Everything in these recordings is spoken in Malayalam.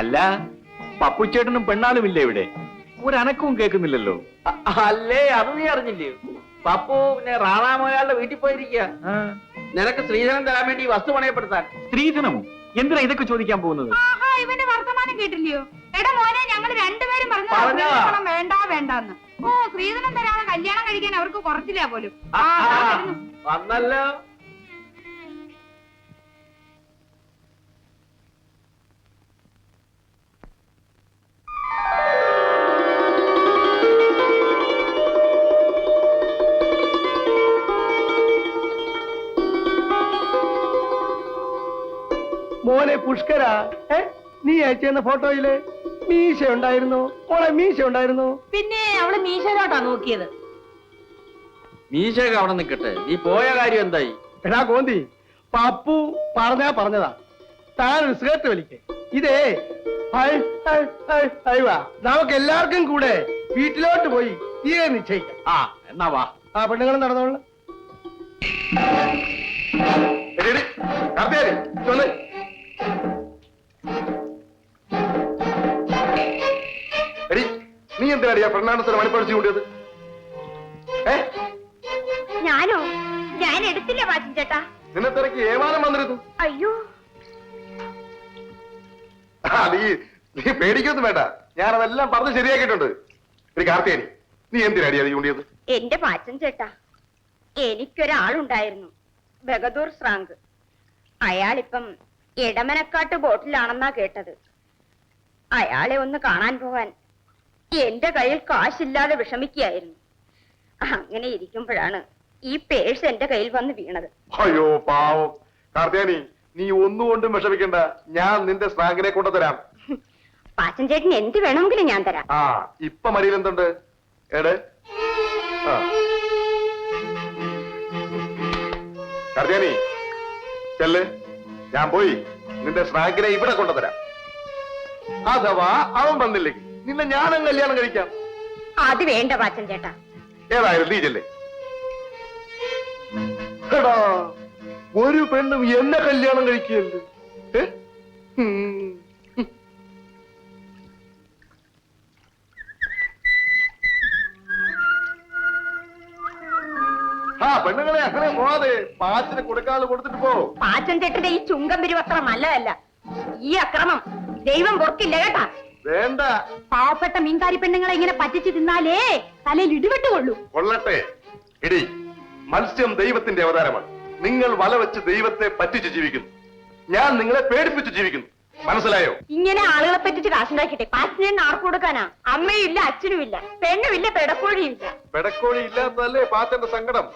അല്ല പപ്പുച്ചേട്ടനും പെണ്ണാലും ഇല്ലേ ഇവിടെ? ഒരനക്കവും കേൾക്കുന്നില്ലല്ലോ. അല്ലേ അത് നീ അറിഞ്ഞില്ലേ? പപ്പു പിന്നെ റാണാമോയാളുടെ വീട്ടിൽ പോയിരിക്കുക നിനക്ക് സ്ത്രീധനം തരാൻ വേണ്ടി വസ്തു പണയപ്പെടുത്താൻ. സ്ത്രീധനമോ? എന്തിനാ ഇതൊക്കെ ചോദിക്കാൻ പോകുന്നത്? ആഹാ ഇവന്റെ വർത്തമാനം കേട്ടില്ലയോ? എടാ മോനെ ഞങ്ങൾ രണ്ടുപേരും പറഞ്ഞു? വേണ്ട വേണ്ടെന്ന്. ഓ സ്ത്രീധനം തരാതെ കല്യാണം കഴിക്കാൻ അവർക്ക് കുറച്ചില്ല പോലും. വന്നല്ലോ. പുഷ്കര ഏ? നീ അയച്ചെന്ന ഫോട്ടോയിൽ മീശ ഉണ്ടായിരുന്നു മോളെ മീശ ഉണ്ടായിരുന്നു പിന്നെ അവൾ മീശയിലോട്ടാ നോക്കിയത്. മീശയൊക്കെ അവിടെ നിൽക്കട്ടെ നീ പോയ കാര്യം എന്തായി? എടാ കോന്തി പപ്പു പറഞ്ഞാ പറഞ്ഞതാ. താൻ ഒരു സിഗരറ്റ് വലിക്കേ. ഇതേ നമുക്ക് എല്ലാവർക്കും കൂടെ വീട്ടിലോട്ട് പോയി തീരെ നിശ്ചയിക്കാം. ആ എന്നാ വാ. ആ പെണ്ണുങ്ങളും നടന്നോളൂ. എന്തിനാടിയാ പെണ്ണാണത്തിന് മണിപ്പടിച്ചു കൂട്ടിയത് ഞാനോ? ഞാൻ എടുത്തില്ല വാച്ചൻ ചേട്ടാ. നിന്നെ തിരക്ക് ഏമാനം വന്നിരുന്നു. അയ്യോ. നീ നീ പേടിക്കൊന്നും വേണ്ട. ഞാൻ അതെല്ലാം പറഞ്ഞ് ശരിയാക്കിയിട്ടുണ്ട്. ഒരു കാർത്തിയാനി നീ എന്തിനാടി അത് ചൂണ്ടിയത്? എന്റെ പാച്ചൻ ചേട്ടാ എനിക്കൊരാളുണ്ടായിരുന്നു ബഗദൂർ ശ്രാങ്ക്. അയാളിപ്പം ഇടമനക്കാട്ട് ബോട്ടിലാണെന്നാ കേട്ടത്. അയാളെ ഒന്ന് കാണാൻ പോകാൻ എന്റെ കയ്യിൽ കാശില്ലാതെ വിഷമിക്കുകയായിരുന്നു. അങ്ങനെ ഇരിക്കുമ്പോഴാണ് ഈ പേഴ്സ് എന്റെ കയ്യിൽ വന്ന് വീണത്. അയ്യോ പാവം. കാർത്തിയാനി നീ ഒന്നുകൊണ്ടും വിഷമിക്കണ്ട. ഞാൻ നിന്റെ സ്നാങ്കിനെ കൊണ്ടുതരാം. പാച്ചൻ ചേട്ടന് എന്ത് വേണമെങ്കിലും ഞാൻ തരാം. ആ ഇപ്പൊ മരിയിൽ എന്തുണ്ട്? എട്. കാർത്തിയാനി ചെല്ല്. ഞാൻ പോയി നിന്റെ സ്നാങ്കിനെ ഇവിടെ കൊണ്ടുതരാം. അഥവാ അവൻ വന്നില്ലെങ്കിൽ. നിന്നെ ഞാനും കല്യാണം കഴിക്കാം. അത് വേണ്ട വാച്ചൻ ചേട്ടാ. ഏതായാലും നീ എടാ ഒരു പെണ്ണും എന്നെ കല്യാണം കഴിക്കുകയല്ലേ. ആ പെണ്ണുങ്ങളെ അങ്ങനെ പോവാതെ പാച്ചിന് കൊടുക്കാതെ കൊടുത്തിട്ട് പോ. പാച്ചൻ ചേട്ടന്റെ ഈ ചുങ്കം പിരിവസ്ത്രം നല്ലതല്ല. ഈ അക്രമം ദൈവം പൊറക്കില്ല കേട്ടാ. വേണ്ട. പാവപ്പെട്ട മീൻകാരി പെണ്ണുങ്ങളെ ഇങ്ങനെ പറ്റിച്ച് തിന്നാലേ തലയിൽ ഇടിവിട്ട് കൊള്ളൂ കൊള്ളട്ടെ. ഇടി മത്സ്യം ദൈവത്തിന്റെ അവതാരമാണ്. നിങ്ങൾ വല വെച്ച് ദൈവത്തെ പറ്റിച്ച് ജീവിക്കുന്നു. ഞാൻ നിങ്ങളെ പേടിപ്പിച്ച് ജീവിക്കുന്നു. മനസ്സിലായോ? ഇങ്ങനെ ആളുകളെ പറ്റിച്ച് കാശുണ്ടാക്കിട്ടെ പാച്ചന് ആർക്ക് കൊടുക്കാനാ? അമ്മയും ഇല്ല അച്ഛനും ഇല്ല. പെണ്ണും ഇല്ല പെടക്കോഴിയും ഇല്ല. പെടക്കോഴി ഇല്ലാത്തതല്ലേ പാച്ചന്റെ സങ്കടം?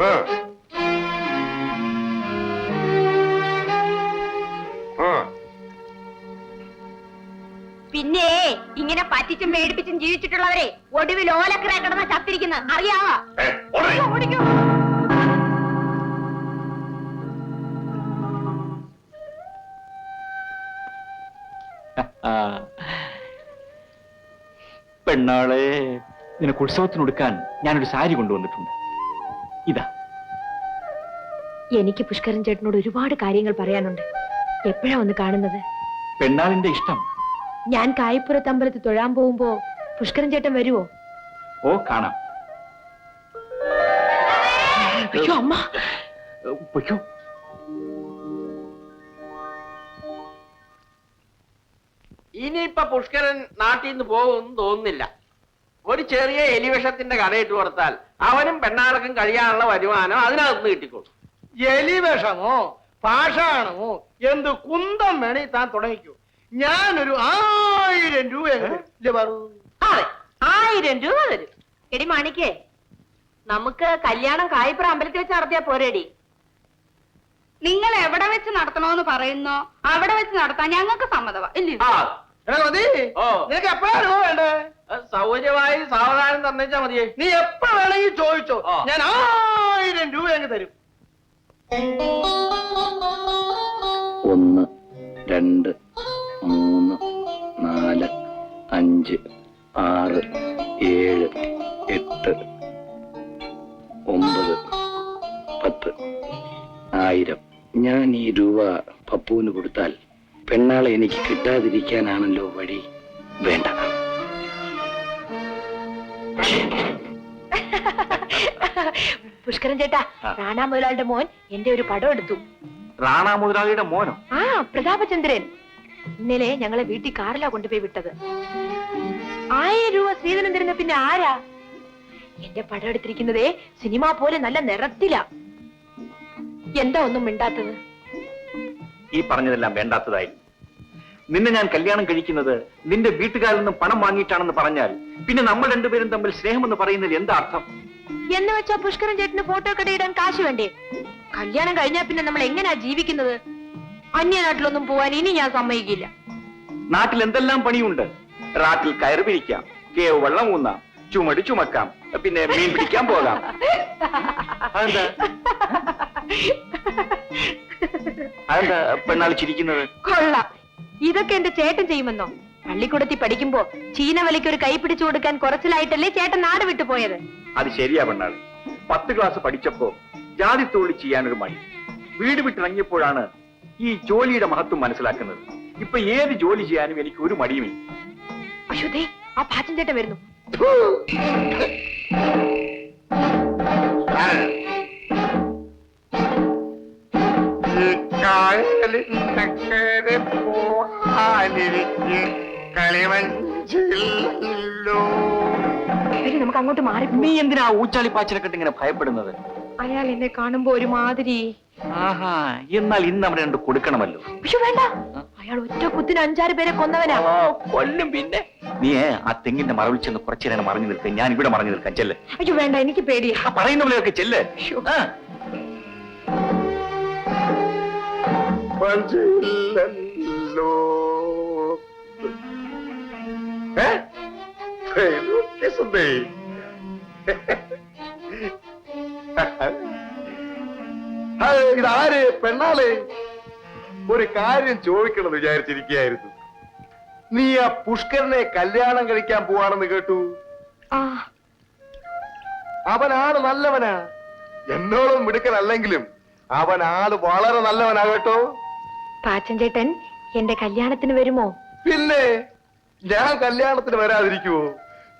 ആ. ആ. പിന്നെ ഇങ്ങനെ പറ്റിച്ചും പേടിപ്പിച്ചും ജീവിച്ചിട്ടുള്ളവരെ ഒടുവിൽ ഓലക്കറ കിടന്ന ചത്തിരിക്കുന്ന. അറിയാവോ. ഓടിക്കോ. പെണ്ണാളെ നിനക്ക് ഉത്സവത്തിനൊടുക്കാൻ ഞാനൊരു സാരി കൊണ്ടുവന്നിട്ടുണ്ട്. ഇതാ. എനിക്ക് പുഷ്കരൻ ചേട്ടനോട് ഒരുപാട് കാര്യങ്ങൾ പറയാനുണ്ട്. എപ്പോഴാ ഒന്ന് കാണുന്നത്? പെണ്ണാളിന്റെ ഇഷ്ടം. ഞാൻ കായപ്പുറത്ത് അമ്പലത്തിൽ തൊഴാൻ പോകുമ്പോ പുഷ്കരൻ ചേട്ടൻ വരുവോ? ഓ കാണാം. അയ്യോ അമ്മ. പൊയ്ക്കോ ഇനിയിപ്പൊ പുഷ്കരൻ നാട്ടിൽ നിന്ന് പോകുമെന്ന് തോന്നുന്നില്ല. ഒരു ചെറിയ എലിവിഷത്തിന്റെ കടയിട്ട് കൊടുത്താൽ അവനും പെണ്ണാൾക്കും കഴിയാനുള്ള വരുമാനം അതിനകത്ത് കിട്ടിക്കോളും. എലിവേഷമോ പാഷാണോ പാഷാണമോ എന്ത് കുന്തം വേണേ താൻ തുടങ്ങിക്കൂ. ഞാനൊരു ആയിരം രൂപ അതെ ആയിരം രൂപ തരും. എടി മാണിക്കേ നമുക്ക് കല്യാണം കായപ്പുറ അമ്പലത്തിൽ വെച്ച് നടത്തിയാ പോരേടി. നിങ്ങൾ എവിടെ വെച്ച് നടത്തണോന്ന് പറയുന്നു? അവിടെ വെച്ച് നടത്താൻ ഞങ്ങൾക്ക് സമ്മതമാ ഇല്ലേ? ആ. മതി. നിനക്ക് എപ്പോഴാ രൂപ വേണ്ടേ? അത് സൗകര്യമായി സാവധാനം തന്നേച്ചാ മതിയേ. നീ എപ്പോ വേണമെങ്കിൽ ചോദിച്ചോ. ഞാൻ ആയിരം രൂപ അങ്ങ് തരും. ഒന്ന് രണ്ട് അഞ്ച് ആറ് ഏഴ് എട്ട് ഒമ്പത് പത്ത് ആയിരം. ഞാൻ ഈ രൂപ പപ്പുവിന് കൊടുത്താൽ പെണ്ണാളെ എനിക്ക് കിട്ടാതിരിക്കാനാണല്ലോ വഴി. വേണ്ട. പുഷ്കരൻ ചേട്ടാ റാണാ മുതലാളിയുടെ മോൻ എന്റെ ഒരു പടം എടുത്തു. റാണാ മുതലാളിയുടെ മോനോ? ആ പ്രതാപചന്ദ്രൻ. ഇന്നലെ ഞങ്ങളെ വീട്ടിൽ കാറിലാ കൊണ്ടുപോയി വിട്ടത്. ആയിരം രൂപ സ്ത്രീധനം തരുന്ന പിന്നെ ആരാ? എന്റെ പടം എടുത്തിരിക്കുന്നതേ സിനിമ പോലെ നല്ല നിറത്തില. എന്താ ഒന്നും മിണ്ടാത്തത്? ഈ പറഞ്ഞതെല്ലാം വേണ്ടാത്തതായി. നിന്നെ ഞാൻ കല്യാണം കഴിക്കുന്നത് നിന്റെ വീട്ടുകാരിൽ നിന്നും പണം വാങ്ങിയിട്ടാണെന്ന് പറഞ്ഞാൽ പിന്നെ നമ്മൾ രണ്ടുപേരും തമ്മിൽ സ്നേഹമെന്ന് പറയുന്നതിൽ എന്താ അർത്ഥം? എന്ന് വെച്ചാ പുഷ്കരൻ ചേട്ടന് ഫോട്ടോ കടയിടാൻ കാശ് വേണ്ടേ? കല്യാണം കഴിഞ്ഞാ പിന്നെ നമ്മൾ എങ്ങനെയാ ജീവിക്കുന്നത്? അന്യനാട്ടിലൊന്നും പോവാൻ ഇനി ഞാൻ സമ്മതിക്കില്ല. നാട്ടിൽ എന്തെല്ലാം പണിയുണ്ട്? റാട്ടിൽ കയറ് പിരിക്കാം കേവ് വെള്ളം ഊന്നാം ചുമട് ചുമക്കാം പിന്നെ മീൻ പിടിക്കാൻ പോകാം. അതെന്താ? അതെന്താ പെണ്ണാൾ ചിരിക്കുന്നത്? കൊള്ളാം. ഇതൊക്കെ എന്റെ ചേട്ടൻ ചെയ്യുമെന്നോ? പള്ളിക്കൂടത്തിൽ പഠിക്കുമ്പോ ചീന വലിക്ക് ഒരു കൈ പിടിച്ചു കൊടുക്കാൻ കുറച്ചിലായിട്ടല്ലേ ചേട്ടൻ നാട് വിട്ടു പോയത്? അത് ശരിയാ പെണ്ണാൾ പത്ത് ക്ലാസ് പഠിച്ചപ്പോ ജാതി തൊഴിൽ ചെയ്യാനൊരു മടി. വീട് വിട്ടിറങ്ങിയപ്പോഴാണ് ഈ ജോലിയുടെ മഹത്വം മനസ്സിലാക്കുന്നത്. ഇപ്പൊ ഏത് ജോലി ചെയ്യാനും എനിക്ക് ഒരു മടിയുമില്ല. അശുദ്ധേ ആ പാച്ചൻ ചേട്ടൻ വരുന്നു. കായലിനക്കരെ പോകാനിരിക്കെ നമുക്ക് അങ്ങോട്ട് മാറി നീ എന്തിനാ ഊച്ചാളി പാച്ചിലൊക്കെ ഇങ്ങനെ ഭയപ്പെടുന്നത്? അയാൾ എന്നെ കാണുമ്പോ ഒരുമാതിരി ആഹാ എന്നാൽ ഇന്ന് അവിടെ രണ്ട് കൊടുക്കണമല്ലോ. പക്ഷെ വേണ്ട. അയാൾ ഒറ്റ കുത്തിന് അഞ്ചാറ് പേരെ കൊന്നവനാ. കൊല്ലും പിന്നെ. നീ ആ തെങ്ങിന്റെ മറവിൽ ചെന്ന് കുറച്ചു നേരം മറഞ്ഞു നിൽക്കാൻ ഞാൻ ഇവിടെ മറഞ്ഞു നിൽക്കാൻ ചെല്ലേ. അയ്യോ വേണ്ട എനിക്ക് പേടിയാ. ആ പറയുന്ന പോലെയൊക്കെ ചെല്ലേ. ആ. വഞ്ചില്ലല്ലോ ഏ? സുന്ദരി. ഹായ്, ഇതാര് പെണ്ണാളെ? ഒരു കാര്യം ചോദിക്കണമെന്ന് വിചാരിച്ചിരിക്കുകയായിരുന്നു. നീ ആ പുഷ്കരനെ കല്യാണം കഴിക്കാൻ പോവാണെന്ന് കേട്ടു? അവനാണ് നല്ലവനാ. എന്നോളം മിടുക്കനല്ലെങ്കിലും അവൻ ആൾ വളരെ നല്ലവനാ കേട്ടോ. പാച്ചൻ ചേട്ടൻ എന്റെ കല്യാണത്തിന് വരുമോ? പിന്നെ ഞാൻ കല്യാണത്തിന് വരാതിരിക്കുവോ?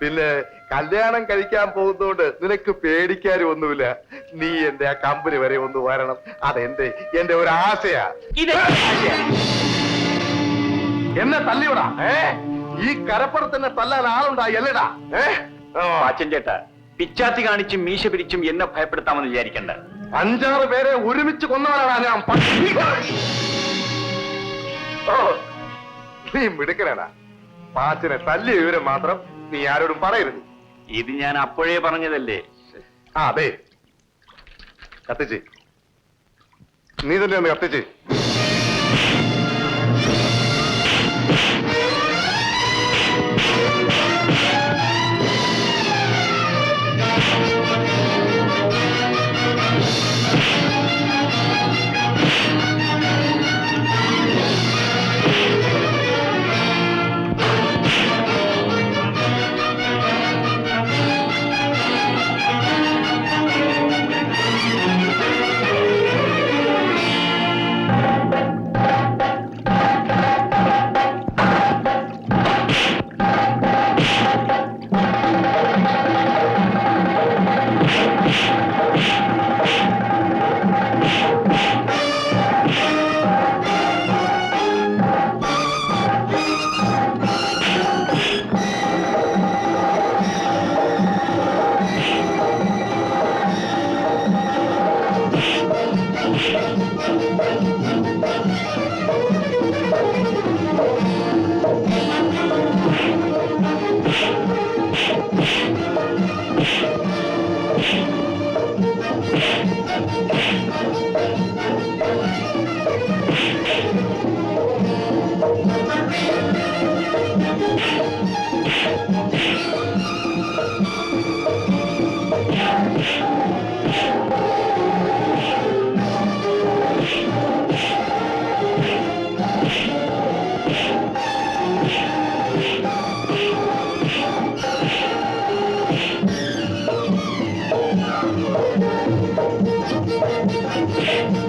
പിന്നെ കല്യാണം കഴിക്കാൻ പോകുന്നതുകൊണ്ട് നിനക്ക് പേടിക്കാനും ഒന്നുമില്ല. നീ എന്റെ ആ കമ്പനി വരെ ഒന്ന് വരണം. അതെന്റെ എന്റെ ഒരു ആശയാ. എന്നെ തല്ലിവിടാ. ഏ? ഈ കരപ്പുറത്ത് തല്ലാൻ ആളുണ്ടായി അല്ലേടാ. ഏ? അച്ഛൻ ചേട്ടാ പിച്ചാത്തി കാണിച്ചും മീശ പിരിച്ചും എന്നെ ഭയപ്പെടുത്താമെന്ന് വിചാരിക്കണ്ട. അഞ്ചാറ് പേരെ ഒരുമിച്ച് കൊന്നവരാണ് ഞാൻ. നീ മിടുക്കനാടാ. പാച്ചിനെ തല്ലിയ വിവരം മാത്രം നീ ആരോടും പറയരുത്. ഇത് ഞാൻ അപ്പോഴേ പറഞ്ഞതല്ലേ? ആ അതെ. കത്തിച്ച്. നീ തന്നെ കത്തിച്ച്.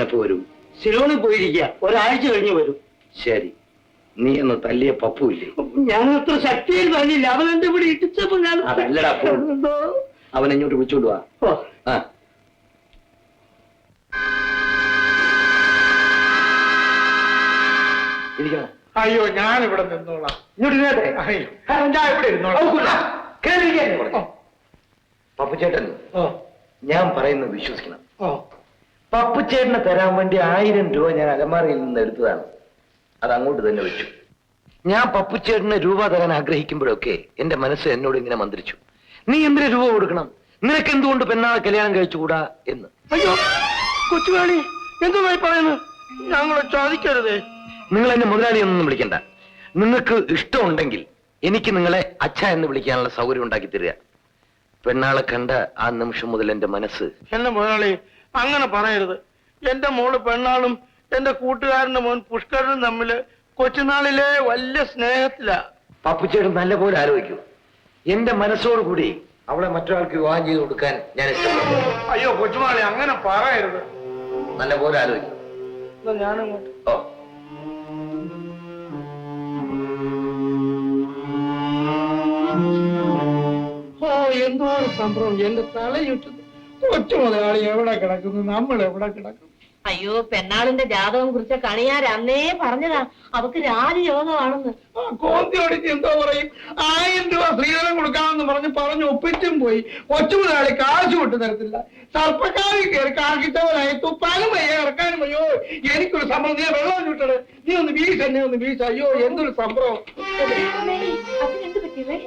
അച്ഛനപ്പോ വരും സിലോണിൽ പോയിരിക്കുക. ഒരാഴ്ച കഴിഞ്ഞ് വരും. ശരി. നീ എന്ന് തല്ലിയ പപ്പുല്ലേ ഞാൻ അത്ര ശക്തിയിൽ തല്ലില്ല അവൻ എന്റെ ഇവിടെ ഇടിച്ചപ്പോ ഞാൻ അതല്ലടാ? അവൻ ഇങ്ങോട്ട് വിളിച്ചോണ്ട് വാ. ഓ, ആ. അയ്യോ ഞാൻ ഇവിടെ നിന്നോളാം പപ്പുചേട്ടൻ ഓ. ഞാൻ പറയുന്നത് വിശ്വസിക്കണം. ഓ. പപ്പുച്ചേട്ടന് തരാൻ വേണ്ടി ആയിരം രൂപ ഞാൻ അലമാറയിൽ നിന്ന് എടുത്തതാണ്. അത് അങ്ങോട്ട് തന്നെ വെച്ചു. ഞാൻ പപ്പുച്ചേട്ടന് രൂപ തരാൻ ആഗ്രഹിക്കുമ്പോഴൊക്കെ എന്റെ മനസ്സ് എന്നോട് ഇങ്ങനെ മന്ത്രിച്ചു. നീ എന്തിനു രൂപ കൊടുക്കണം? നിനക്ക് എന്തുകൊണ്ട് പെണ്ണാളെ കല്യാണം കഴിച്ചുകൂടാ? എന്ന്. അയ്യോ കൊച്ചുകാളി എന്തുമായി പറയുന്നു? ഞങ്ങളെ ചോദിക്കരുതേ നിങ്ങൾ എന്നെ മുതലാളി എന്നൊന്നും വിളിക്കണ്ട. നിങ്ങൾക്ക് ഇഷ്ടമുണ്ടെങ്കിൽ എനിക്ക് നിങ്ങളെ അച്ഛ എന്ന് വിളിക്കാനുള്ള സൗകര്യം ഉണ്ടാക്കി തരിക. പെണ്ണാളെ കണ്ട ആ നിമിഷം മുതൽ എന്റെ മനസ്സ് എന്നെ മുതലാളി അങ്ങനെ പറയരുത്. എന്റെ മോൾ പെണ്ണാളും എന്റെ കൂട്ടുകാരന്റെ മോൻ പുഷ്കരനും തമ്മിൽ കൊച്ചുനാളിലെ വലിയ സ്നേഹത്തിലാ. പപ്പുച്ചേട്ടൻ നല്ലപോലെ ആലോചിക്കൂ. എന്റെ മനസ്സോട് കൂടി അവളെ മറ്റൊരാൾക്ക് വിവാഹം ചെയ്ത് കൊടുക്കാൻ ഞാൻ ഇഷ്ടപ്പെടുന്നു. അയ്യോ കൊച്ചുമാളി അങ്ങനെ പറയരുത്. നല്ലപോലെ ആലോചിക്കും. ആലോചിക്കൂ ഞാനങ്ങോട്ട് ഓ. ഓ എന്തോ ഒരു സംഭവം. എന്റെ തലയിട്ടു കൊച്ചു മുതലാളി എവിടെ കിടക്കുന്നു? നമ്മൾ എവിടെ കിടക്കുന്നു? അയ്യോ പെണ്ണാളിന്റെ ജാതകം കുറിച്ച കണിയാർ അന്നേ പറഞ്ഞതാ. അവക്ക് രാജയോഗമാണെന്ന് കോന്തി ഓടിച്ച് എന്തോ പറയും? ആയിരം രൂപ സ്ത്രീധനം കൊടുക്കാമെന്ന് പറഞ്ഞ് പറഞ്ഞ് ഒപ്പിച്ചും പോയി. കൊച്ചു മുതലാളി കാശ് വിട്ടു തരത്തില്ല. സർപ്പക്കാവിൽ കയറി കാക്കിച്ചവനായി തുപ്പാനും വയ്യ ഇറക്കാനും വയ്യോ? എനിക്കൊരു സംഭവം നീ വെള്ളം ചുട്ടത് നീ ഒന്ന് വീശ എന്നെ ഒന്ന് വീശ. അയ്യോ എന്തൊരു സംഭവം.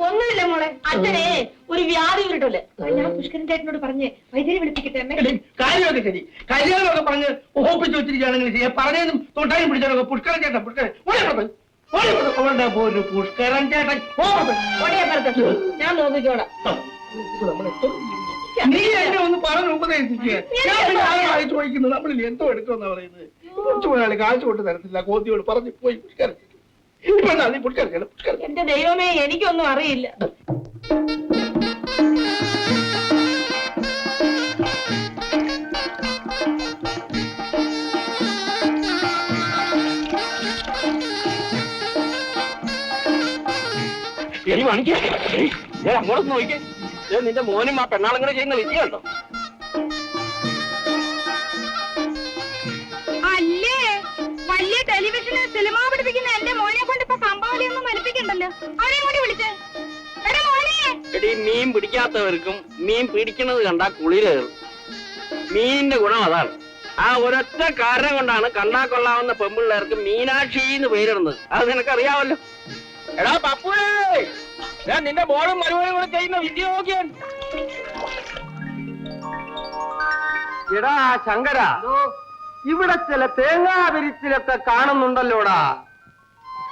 ഒന്നുമില്ല മോളെ. അച്ഛനെ ഒരു വ്യാധി ഉരുട്ടല്ലേ ഞാൻ പുഷ്കരൻ ചേട്ടനോട് പറഞ്ഞ് വൈദ്യുതി വിളിപ്പിക്കട്ടെ കാര്യമൊക്കെ ശരി. കല്യാണമൊക്കെ പറഞ്ഞ് ഒപ്പിച്ച് വെച്ചിരിക്കുകയാണെങ്കിൽ പറഞ്ഞതും തൊട്ടാനും പിടിച്ചാലൊക്കെ പുഷ്കരൻ ചേട്ടൻ പുഷ്കരൻ. ഒരു പുഷ്കരൻ ചേട്ടൻ. ഞാൻ നീ എന്നെ ഒന്ന് പറഞ്ഞ് ഉപദേശിക്കുക ഞാൻ പിന്നെ വായിച്ചു ചോദിക്കുന്നു നമ്മളിൽ എന്തോ എടുക്കുമെന്നാ പറയുന്നത്. കുറച്ചു പോയാൽ കാശ് കൊണ്ട് തരത്തില്ല. കോത്തിയോട് പറഞ്ഞു പോയി പുഷ്കരൻ. ഇപ്പൊ എന്താ നീ പുഷ്കരൻ? പുഷ്കരൻ. എന്റെ ദൈവമേ എനിക്കൊന്നും അറിയില്ല. എനി മണിക്കേ ഞാൻ അങ്ങോട്ട് നോക്കിക്കേ. നിന്റെ മോനും ആ പെണ്ണാളും കൂടെ ചെയ്യുന്ന വിജയുണ്ടോ അല്ലേ? വലിയ ടെലിവിഷന് സിനിമ പഠിപ്പിക്കുന്ന എന്റെ മോനെ കൊണ്ട് ഇപ്പൊ ഒന്നും മലിപ്പിക്കണ്ടല്ലോ അവനെ കൂടി വിളിച്ചേ. എടി മീൻ പിടിക്കാത്തവർക്കും മീൻ പിടിക്കുന്നത് കണ്ടാ കുളിരേറും മീനിന്റെ ഗുണം അതാണ്. ആ ഒരൊറ്റ കാരണം കൊണ്ടാണ് കണ്ടാ കൊള്ളാവുന്ന പെമ്പിള്ളേർക്ക് മീനാക്ഷി എന്ന് പേരിടുന്നത്. അത് നിനക്കറിയാവല്ലോ. എടാ പപ്പുവേ! ഞാൻ നിന്റെ ബോളും മരുവോളും കൂടെ ചെയ്യുന്ന വിദ്യോഗ്യൻ എടാ ശങ്കര ഇവിടെ ചില തേങ്ങാ വിരിച്ചിലൊക്കെ കാണുന്നുണ്ടല്ലോടാ.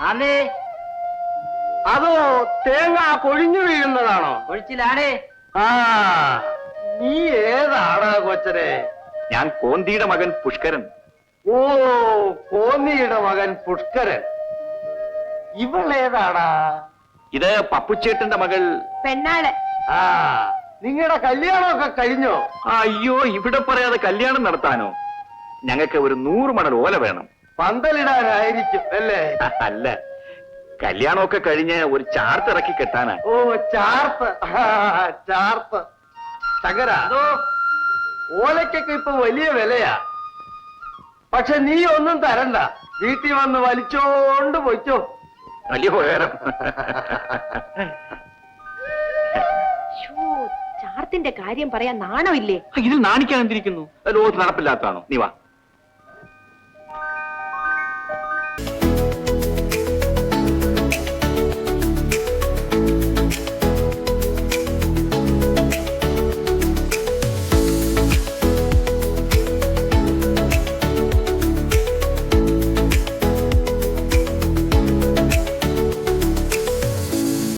അതെ അതോ തേങ്ങ കൊഴിഞ്ഞു വീഴുന്നതാണോ? ഒഴിച്ചിലാടേ ആ നീ ഏതാടാ കൊച്ചരെ ഞാൻ കോന്തിയുടെ മകൻ പുഷ്കരൻ. ഓ കോന്നിയുടെ മകൻ പുഷ്കരൻ. ഇവളേതാടാ? ഇത് പപ്പുച്ചേട്ടന്റെ മകൾ. പെണ്ണാൾ. ആ. നിങ്ങളുടെ കല്യാണമൊക്കെ കഴിഞ്ഞോ? അയ്യോ ഇവിടെ പറയാതെ കല്യാണം നടത്താനോ? ഞങ്ങൾക്ക് ഒരു നൂറ് മണൽ ഓല വേണം. പന്തലിടാനായിരിക്കും അല്ലേ? അല്ല. കല്യാണമൊക്കെ കഴിഞ്ഞ് ഒരു ചാർത്ത് ഇറക്കി കെട്ടാനാ. ഓ ചാർത്ത്. ആ, ചാർത്ത്. തകര ഓലക്കൊക്കെ ഇപ്പൊ വലിയ വിലയാ. പക്ഷെ നീ ഒന്നും തരണ്ട. വീട്ടിൽ വന്ന് വലിച്ചോണ്ട് പൊയ്ക്കോ. വലിയ ഉപകാരം. ചാർത്തിന്റെ കാര്യം പറയാൻ നാണമില്ലേ? ഇതിൽ നാണിക്കാൻ എന്തിരിക്കുന്നു? ലോകത്ത് നടപ്പില്ലാത്തതാണോ? നീ വാ.